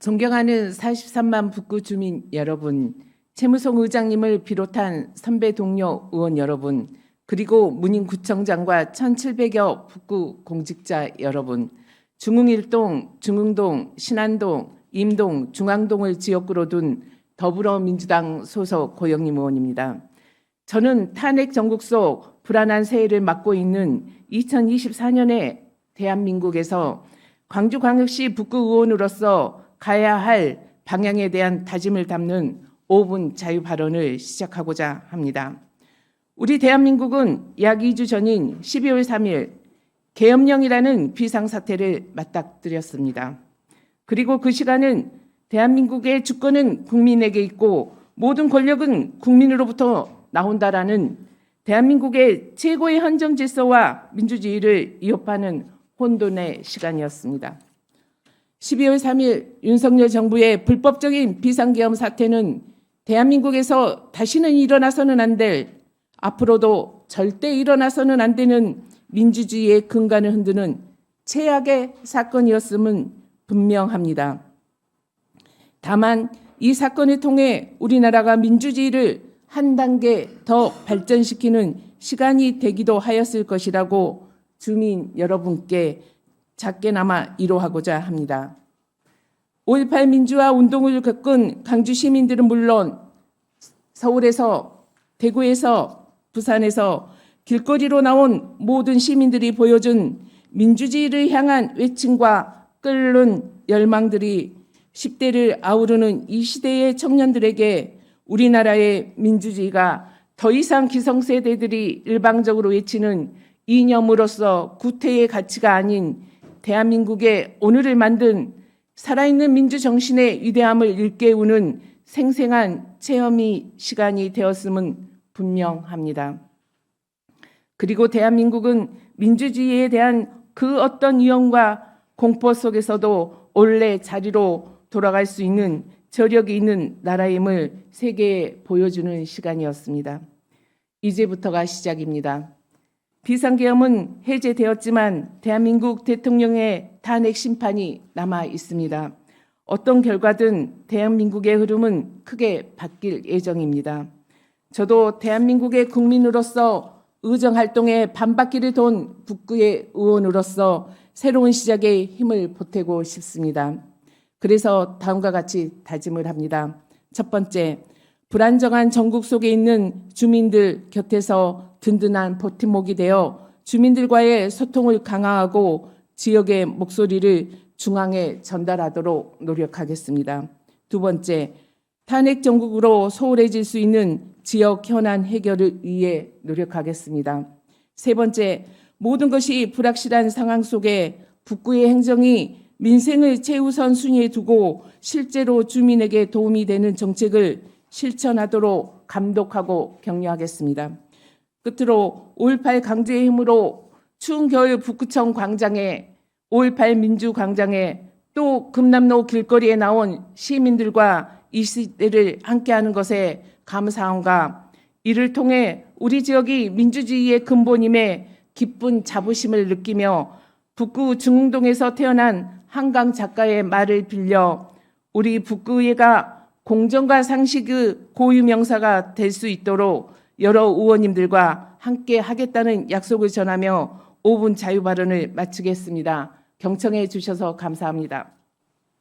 존경하는 43만 북구 주민 여러분, 최무송 의장님을 비롯한 선배 동료 의원 여러분, 그리고 문인구청장과 1,700여 북구 공직자 여러분, 중흥일동, 중흥동, 신안동, 임동, 중앙동을 지역구로 둔 더불어민주당 소속 고영림 의원입니다. 저는 탄핵 전국 속 불안한 새해를 맞고 있는 2024년에 대한민국에서 광주광역시 북구 의원으로서 가야 할 방향에 대한 다짐을 담는 5분 자유 발언을 시작하고자 합니다. 우리 대한민국은 약 2주 전인 12월 3일 계엄령이라는 비상사태를 맞닥뜨렸습니다. 그리고 그 시간은 대한민국의 주권은 국민에게 있고 모든 권력은 국민으로부터 나온다라는 대한민국의 최고의 헌정 질서와 민주주의를 위협하는 혼돈의 시간이었습니다. 12월 3일 윤석열 정부의 불법적인 비상계엄 사태는 대한민국에서 다시는 일어나서는 안 될 앞으로도 절대 일어나서는 안 되는 민주주의의 근간을 흔드는 최악의 사건이었음은 분명합니다. 다만 이 사건을 통해 우리나라가 민주주의를 한 단계 더 발전시키는 시간이 되기도 하였을 것이라고 주민 여러분께 작게나마 위로하고자 합니다. 5.18 민주화 운동을 겪은 강주 시민들은 물론 서울에서 대구에서 부산에서 길거리로 나온 모든 시민들이 보여준 민주주의를 향한 외침과 끓는 열망들이 10대를 아우르는 이 시대의 청년들에게 우리나라의 민주주의가 더 이상 기성세대들이 일방적으로 외치는 이념으로서 구태의 가치가 아닌 대한민국의 오늘을 만든 살아있는 민주 정신의 위대함을 일깨우는 생생한 체험이 시간이 되었음은 분명합니다. 그리고 대한민국은 민주주의에 대한 그 어떤 위험과 공포 속에서도 원래 자리로 돌아갈 수 있는 저력이 있는 나라임을 세계에 보여주는 시간이었습니다. 이제부터가 시작입니다. 비상계엄은 해제되었지만 대한민국 대통령의 탄핵 심판이 남아 있습니다. 어떤 결과든 대한민국의 흐름은 크게 바뀔 예정입니다. 저도 대한민국의 국민으로서 의정 활동에 반바퀴를 돈 북구의 의원으로서 새로운 시작에 힘을 보태고 싶습니다. 그래서 다음과 같이 다짐을 합니다. 첫 번째, 불안정한 전국 속에 있는 주민들 곁에서 든든한 버팀목이 되어 주민들과의 소통을 강화하고 지역의 목소리를 중앙에 전달하도록 노력하겠습니다. 두 번째, 탄핵 정국으로 소홀해질 수 있는 지역 현안 해결을 위해 노력하겠습니다. 세 번째, 모든 것이 불확실한 상황 속에 북구의 행정이 민생을 최우선 순위에 두고 실제로 주민에게 도움이 되는 정책을 실천하도록 감독하고 격려하겠습니다. 끝으로 5.18 강제의 힘으로 추운 겨울 북구청 광장에 5.18 민주광장에 또 금남로 길거리에 나온 시민들과 이 시대를 함께하는 것에 감사함과 이를 통해 우리 지역이 민주주의의 근본임에 기쁜 자부심을 느끼며 북구 중흥동에서 태어난 한강 작가의 말을 빌려 우리 북구의가 공정과 상식의 고유 명사가 될 수 있도록 여러 의원님들과 함께 하겠다는 약속을 전하며 5분 자유 발언을 마치겠습니다. 경청해 주셔서 감사합니다.